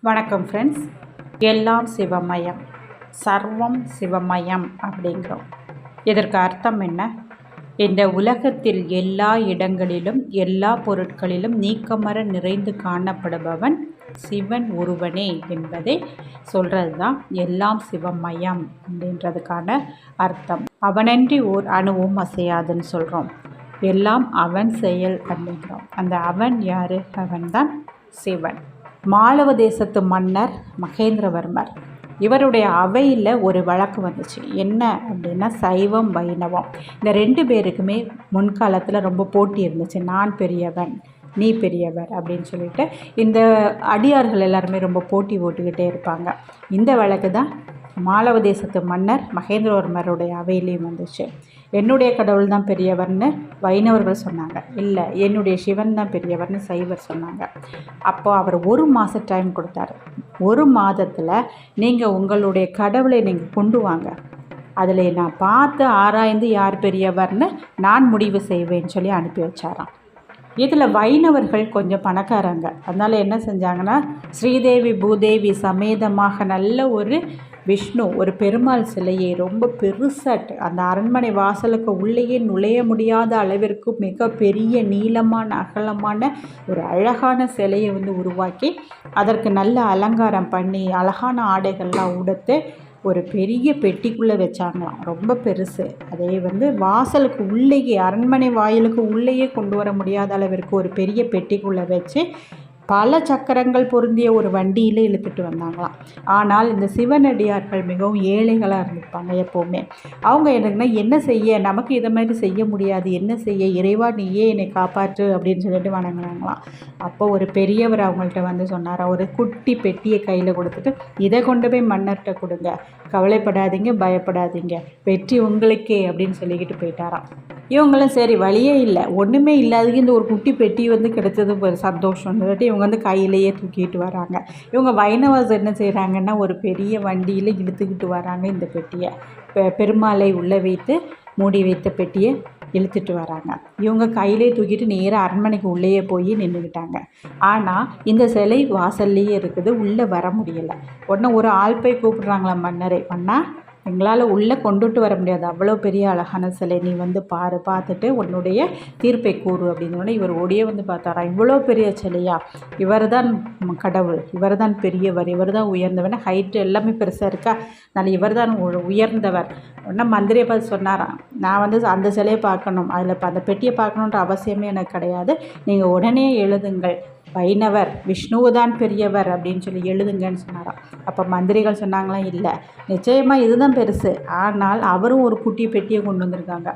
வணக்கம் ஃப்ரெண்ட்ஸ் எல்லாம் சிவமயம். சர்வம் சிவமயம் அப்படிங்கிறோம். இதற்கு அர்த்தம் என்ன? இந்த உலகத்தில் எல்லா இடங்களிலும் எல்லா பொருட்களிலும் நீக்கமர நிறைந்து காணப்படுபவன் சிவன் ஒருவனே என்பதை சொல்கிறது தான் எல்லாம் சிவமயம் அப்படின்றதுக்கான அர்த்தம். அவனன்றி ஓர் அணுவும் அசையாதுன்னு சொல்கிறோம் எல்லாம் அவன் செயல் அப்படிங்கிறோம். அந்த அவன் யார்? அவன்தான் சிவன். மாளவ தேசத்து மன்னர் மகேந்திரவர்மர். இவருடைய அவையில் ஒரு வழக்கு வந்துச்சு. என்ன அப்படின்னா சைவம் வைணவம். இந்த ரெண்டு பேருக்குமே முன்காலத்தில் ரொம்ப போட்டி இருந்துச்சு. நான் பெரியவன் நீ பெரியவர் அப்படின்னு சொல்லிட்டு இந்த அடியார்கள் எல்லாருமே ரொம்ப போட்டி போட்டுக்கிட்டே இருப்பாங்க. இந்த வழக்கு தான் மாலவ தேசத்து மன்னர் மகேந்திரவர்மருடைய அவையிலையும் வந்துச்சு. என்னுடைய கடவுள் தான் பெரியவர்னு வைணவர்கள் சொன்னாங்க. இல்லை என்னுடைய சிவன் தான் பெரியவர்னு சைவர் சொன்னாங்க. அப்போ அவர் ஒரு மாத டைம் கொடுத்தாரு. ஒரு மாதத்தில் நீங்கள் உங்களுடைய கடவுளை நீங்கள் கொண்டு வாங்க. அதில் நான் பார்த்து ஆராய்ந்து யார் பெரியவர்னு நான் முடிவு செய்வேன்னு சொல்லி அனுப்பி வச்சாராம். இதில் வைணவர்கள் கொஞ்சம் பணக்காரங்க. அதனால் என்ன செஞ்சாங்கன்னா ஸ்ரீதேவி பூதேவி சமேதமாக நல்ல ஒரு விஷ்ணு ஒரு பெருமாள் சிலையை ரொம்ப பெருசாட்டு அந்த அரண்மனை வாசலுக்கு உள்ளேயே நுழைய முடியாத அளவிற்கு மிக பெரிய நீளமான அகலமான ஒரு அழகான சிலையை வந்து உருவாக்கி அதற்கு நல்ல அலங்காரம் பண்ணி அழகான ஆடைகள்லாம் உடுத்து ஒரு பெரிய பெட்டிக்குள்ளே வச்சாங்களாம். ரொம்ப பெருசு. அதே வந்து வாசலுக்கு உள்ளேயே அரண்மனை வாயிலுக்கு உள்ளேயே கொண்டு வர முடியாத அளவிற்கு ஒரு பெரிய பெட்டிக்குள்ளே வச்சு பல சக்கரங்கள் பொருந்திய ஒரு வண்டியில் இழுத்துட்டு வந்தாங்களாம். ஆனால் இந்த சிவனடியார்கள் மிகவும் ஏழைகளாக இருந்திருப்பாங்க எப்போவுமே. அவங்க எனக்குன்னா என்ன செய்ய? நமக்கு இதை மாதிரி செய்ய முடியாது. என்ன செய்ய? இறைவா நீயே என்னை காப்பாற்று அப்படின்னு சொல்லிட்டு வணங்கினாங்களாம். அப்போ ஒரு பெரியவர் அவங்கள்ட்ட வந்து சொன்னார் ஒரு குட்டி பெட்டியை கையில் கொடுத்துட்டு இதை கொண்டு போய் மன்னர்கிட்ட கொடுங்க. கவலைப்படாதீங்க பயப்படாதீங்க. வெற்றி உங்களுக்கே அப்படின்னு சொல்லிக்கிட்டு போயிட்டாராம். இவங்களும் சரி வழியே இல்லை. ஒன்றுமே இல்லாததுக்கு இந்த ஒரு குட்டி பெட்டி வந்து கிடைச்சது ஒரு சந்தோஷம். இவங்க வந்து கையிலேயே தூக்கிட்டு வராங்க. இவங்க வைணவஸ் என்ன செய்கிறாங்கன்னா ஒரு பெரிய வண்டியில் இழுத்துக்கிட்டு வராங்க இந்த பெட்டியை. பெ பெருமாளை உள்ளே வைத்து மூடி வைத்த பெட்டியை இழுத்துட்டு வராங்க. இவங்க கையிலே தூக்கிட்டு நேராக அரண்மனைக்கு உள்ளேயே போய் நின்றுக்கிட்டாங்க ஆனால் இந்த சிலை வாசல்லையே இருக்குது உள்ளே வர முடியலை. உடனே ஒரு ஆள் போய் கூப்பிட்றாங்களா மன்னரை. மன்னா எங்களால் உள்ளே கொண்டுட்டு வர முடியாது. அவ்வளோ பெரிய அழகான சிலை. நீ வந்து பாரு பார்த்துட்டு உன்னுடைய தீர்ப்பை கூறு அப்படின்னு இவர் ஓடியே வந்து பார்த்தாரா? இவ்வளோ பெரிய சிலையா? இவர் தான் கடவுள் இவர் தான் பெரியவர் இவர் தான் உயர்ந்தவர் ஹைட்டு எல்லாமே பெருசாக இருக்கா? அதனால் இவர் தான் உயர்ந்தவர். உடனே மந்திரியை பார்த்து சொன்னாராம் நான் வந்து அந்த சிலையை பார்க்கணும். அதில் இப்போ அந்த பெட்டியை பார்க்கணுன்ற அவசியமே எனக்கு கிடையாது. நீங்கள் உடனே எழுதுங்கள். வைணவர் விஷ்ணுவு தான் பெரியவர் அப்படின்னு சொல்லி எழுதுங்கன்னு சொன்னாராம் அப்போ மந்திரிகள் சொன்னாங்களாம் இல்லை. நிச்சயமாக இதுதான் பெருசு. ஆனால் அவரும் ஒரு குட்டி பெட்டியை கொண்டு வந்திருக்காங்க.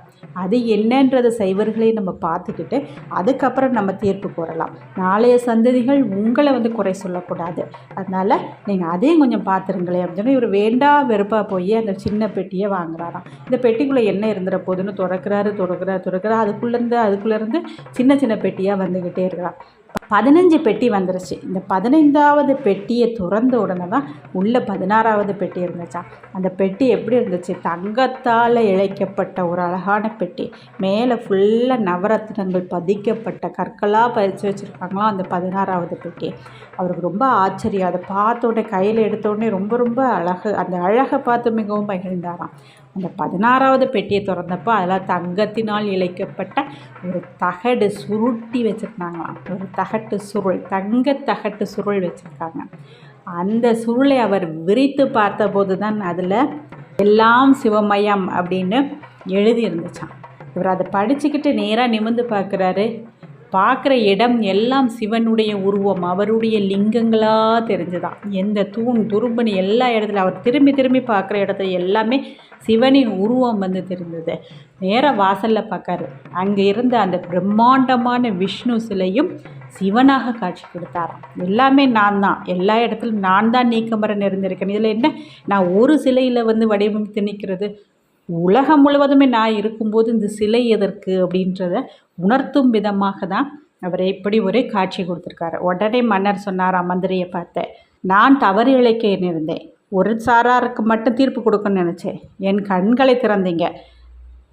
அது என்னன்றது சைவர்களே நம்ம பார்த்துக்கிட்டு அதுக்கப்புறம் நம்ம தீர்ப்பு கூறலாம் நாளைய சந்ததிகள் உங்களை வந்து குறை சொல்லக்கூடாது. அதனால் நீங்கள் அதையும் கொஞ்சம் பார்த்துருங்களேன் அப்படின்னு சொல்லி இவர் வேண்டா வெறுப்பாக போய் அந்த சின்ன பெட்டியை வாங்குறாராம். இந்த பெட்டிக்குள்ளே என்ன இருந்துற போதுன்னு திறக்கிறாரு திறக்கிறாரு திறக்கிறாரு. அதுக்குள்ளேருந்து அதுக்குள்ளேருந்து சின்ன சின்ன பெட்டியாக வந்துக்கிட்டே இருக்கிறான் பதினஞ்சு பெட்டி வந்துருச்சு. இந்த பதினைந்தாவது பெட்டியை திறந்த உடனே தான் உள்ளே பதினாறாவது பெட்டி இருந்துச்சா. அந்த பெட்டி எப்படி இருந்துச்சு? தங்கத்தால் இழைக்கப்பட்ட ஒரு அழகான பெட்டி. மேலே ஃபுல்லாக நவரத்னங்கள் பதிக்கப்பட்ட கற்களாக பறித்து வச்சுருக்காங்களோ அந்த பதினாறாவது பெட்டி. அவருக்கு ரொம்ப ஆச்சரியம். அதை பார்த்த உடனே கையில் எடுத்தோடனே ரொம்ப ரொம்ப அழகு அந்த அழகை பார்த்து மிகவும் மகிழ்ந்தாராம். அந்த பதினாறாவது பெட்டியை திறந்தப்போ அதில் தங்கத்தினால் இழைக்கப்பட்ட ஒரு தகடு சுருட்டி வச்சுருந்தாங்களாம் ஒரு தகட்டு சுருள் தங்க தகட்டு சுருள் வச்சுருக்காங்க. அந்த சுருளை அவர் விரித்து பார்த்தபோது தான் அதில் எல்லாம் சிவமயம் அப்படின்னு எழுதி இருந்துச்சான் இவர் அதை படிச்சுக்கிட்டு நேராக நிமிந்து பார்க்குறாரு. பார்க்குற இடம் எல்லாம் சிவனுடைய உருவம் அவருடைய லிங்கங்களாக தெரிஞ்சுதான். எந்த தூண் துரும்பனி எல்லா இடத்துல அவர் திரும்பி திரும்பி பார்க்குற இடத்துல எல்லாமே சிவனின் உருவம் வந்து தெரிந்தது. நேராக வாசலில் பார்க்காரு. அங்கே இருந்த அந்த பிரம்மாண்டமான விஷ்ணு சிலையும் சிவனாக காட்சி கொடுத்தாராம். எல்லாமே நான் தான் எல்லா இடத்துலையும் நான் தான் நீக்கமர நிறைந்திருக்கேன் இதில் என்ன? நான் ஒரு சிலையில் வந்து வடிவமைத்து நிற்கிறது உலகம் முழுவதுமே நான் இருக்கும்போது இந்த சிலை எதற்கு அப்படின்றத உணர்த்தும் விதமாக தான் அவர் இப்படி ஒரு காட்சி கொடுத்துருக்காரு. உடனே மன்னர் சொன்னார் மந்திரியை பார்த்த நான் தவறு இழைக்க இருந்தேன் ஒரு சாராருக்கு மட்டும் தீர்ப்பு கொடுக்கணும்னு நினச்சேன். என் கண்களை திறந்தீங்க.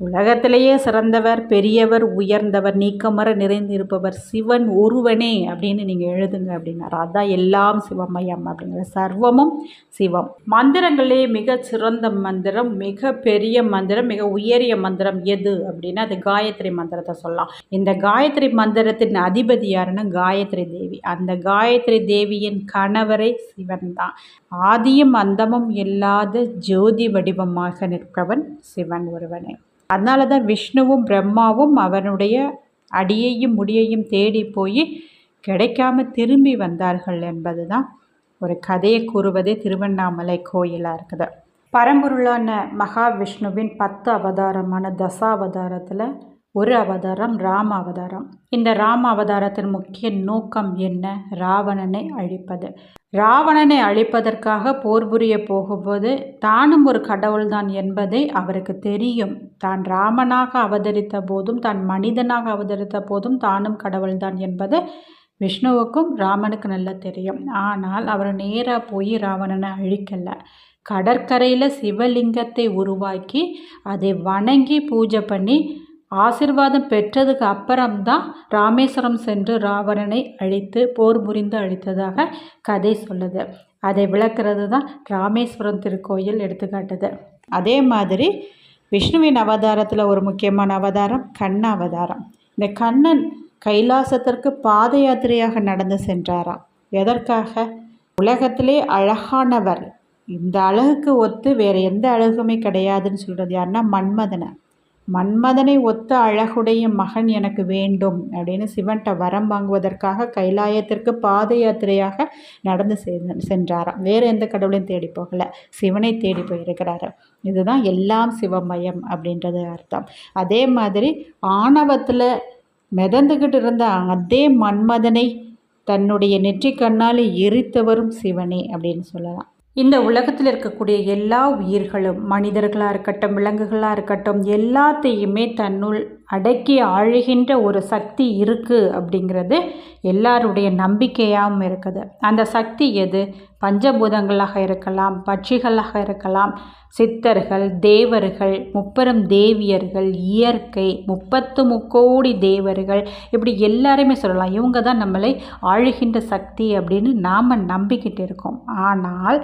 உலகத்திலேயே சிறந்தவர் பெரியவர் உயர்ந்தவர் நீக்கமர நிறைந்திருப்பவர் சிவன் ஒருவனே அப்படின்னு நீங்கள் எழுதுங்க அப்படின்னாரு அதுதான் எல்லாம் சிவமயம் அப்படிங்கிற சர்வமும் சிவம். மந்திரங்களே மிக சிறந்த மந்திரம் மிக பெரிய மந்திரம் மிக உயரிய மந்திரம் எது அப்படின்னா அது காயத்ரி மந்திரத்தை சொல்லலாம். இந்த காயத்ரி மந்திரத்தின் அதிபதி யாருன்னா காயத்ரி தேவி. அந்த காயத்ரி தேவியின் கணவரை சிவன் தான். ஆதியும் அந்தமும் இல்லாத ஜோதி வடிவமாக நிற்பவன் சிவன் ஒருவனே. அதனால தான் விஷ்ணுவும் பிரம்மாவும் அவனுடைய அடியையும் முடியையும் தேடி போய் கிடைக்காம திரும்பி வந்தார்கள் என்பது தான் ஒரு கதையை கூறுவதே திருவண்ணாமலை கோயிலாக இருக்குது. பரம்பொருளான மகாவிஷ்ணுவின் பத்து அவதாரமான தசாவதாரத்தில் ஒரு அவதாரம் ராம அவதாரம். இந்த ராம அவதாரத்தின் முக்கிய நோக்கம் என்ன? ராவணனை அழிப்பது. ராவணனை அழிப்பதற்காக போர் புரிய போகும்போது தானும் ஒரு கடவுள்தான் என்பதை அவருக்கு தெரியும். தான் ராமனாக அவதரித்த போதும் தான் மனிதனாக அவதரித்த போதும் தானும் கடவுள்தான் என்பது விஷ்ணுவுக்கும் ராமனுக்கு நல்லா தெரியும். ஆனால் அவர் நேராக போய் ராவணனை அழிக்கலை. கடற்கரையில் சிவலிங்கத்தை உருவாக்கி அதை வணங்கி பூஜை பண்ணி ஆசிர்வாதம் பெற்றதுக்கு அப்புறம்தான் ராமேஸ்வரம் சென்று ராவணனை அழித்து போர் புரிந்து அழித்ததாக கதை சொல்லுது. அதை விளக்கிறது தான் ராமேஸ்வரம் திருக்கோயில் எடுத்துக்காட்டுது. அதே மாதிரி விஷ்ணுவின் அவதாரத்தில் ஒரு முக்கியமான அவதாரம் கண்ண அவதாரம். இந்த கண்ணன் கைலாசத்திற்கு பாத யாத்திரையாக நடந்து சென்றாராம். எதற்காக? உலகத்திலே அழகானவர். இந்த அழகுக்கு ஒத்து வேறு எந்த அழகுமே கிடையாதுன்னு சொல்கிறது யாருன்னா மன்மதனை மன்மதனை ஒத்த அழகுடைய மகன் எனக்கு வேண்டும் அப்படின்னு சிவன்கிட்ட வரம் வாங்குவதற்காக கைலாயத்திற்கு பாத யாத்திரையாக நடந்து சென்றாராம். வேறு எந்த கடவுளையும் தேடி போகலை. சிவனை தேடி போயிருக்கிறாரு. இதுதான் எல்லாம் சிவமயம் அப்படின்றது அர்த்தம். அதே மாதிரி ஆணவத்தில் மிதந்துக்கிட்டு இருந்த அதே மன்மதனை தன்னுடைய நெற்றி கண்ணால் எரித்தவரும் சிவனே அப்படின்னு சொல்லலாம். இந்த உலகத்தில் இருக்கக்கூடிய எல்லா உயிர்களும் மனிதர்களாக இருக்கட்டும் விலங்குகளாக இருக்கட்டும் எல்லாத்தையுமே தன்னுள் அடக்கி ஆழுகின்ற ஒரு சக்தி இருக்குது அப்படிங்கிறது எல்லாருடைய நம்பிக்கையாகவும் இருக்குது. அந்த சக்தி எது? பஞ்சபூதங்களாக இருக்கலாம் பட்சிகளாக இருக்கலாம் சித்தர்கள் தேவர்கள் முப்பெரும் தேவியர்கள் இயற்கை முப்பத்து முக்கோடி தேவர்கள் இப்படி எல்லாருமே சொல்லலாம். இவங்க தான் நம்மளை ஆழுகின்ற சக்தி அப்படின்னு நாம் நம்பிக்கிட்டு இருக்கோம். ஆனால்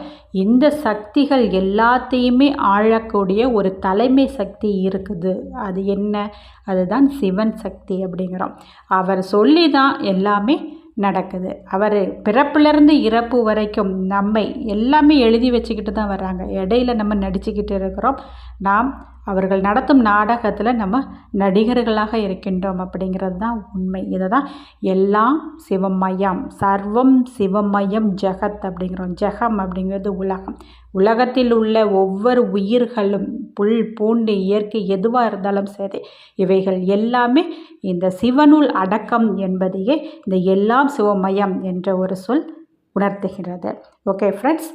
இந்த சக்திகள் எல்லாத்தையுமே ஆழக்கூடிய ஒரு தலைமை சக்தி இருக்குது. அது என்ன? அதுதான் சிவன் சக்தி அப்படிங்கிறோம். அவர் சொல்லி தான் எல்லாமே நடக்குது. அவர் பிறப்பிலிருந்து இறப்பு வரைக்கும் நம்மை எல்லாமே எழுதி வச்சுக்கிட்டு தான் வர்றாங்க. இடையில நம்ம நடிச்சுக்கிட்டு இருக்கிறோம். நாம் அவர்கள் நடத்தும் நாடகத்தில் நம்ம நடிகர்களாக இருக்கின்றோம் அப்படிங்கிறது தான் உண்மை. இதை தான் எல்லாம் சிவமயம் சர்வம் சிவமயம் ஜெகத் அப்படிங்கிறோம். ஜெகம் அப்படிங்கிறது உலகம். உலகத்தில் உள்ள ஒவ்வொரு உயிர்களும் புல் பூண்டு இயற்கை எதுவாக இருந்தாலும் சரி இவைகள் எல்லாமே இந்த சிவனுள் அடக்கம் என்பதையே இந்த எல்லாம் சிவமயம் என்ற ஒரு சொல் உணர்த்துகிறது. ஓகே ஃப்ரெண்ட்ஸ்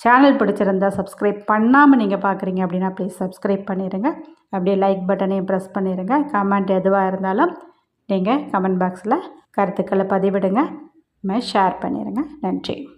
சேனல் பிடிச்சிருந்தால் சப்ஸ்கிரைப் பண்ணாமல் நீங்கள் பார்க்குறீங்க அப்படின்னா ப்ளீஸ் சப்ஸ்கிரைப் பண்ணிடுங்க அப்படியே லைக் பட்டனையும் ப்ரெஸ் பண்ணிடுங்க கமெண்ட் எதுவாக இருந்தாலும் நீங்கள் கமெண்ட் பாக்ஸில் கருத்துக்களை பதிவிடுங்க. ஷேர் பண்ணிடுங்க நன்றி.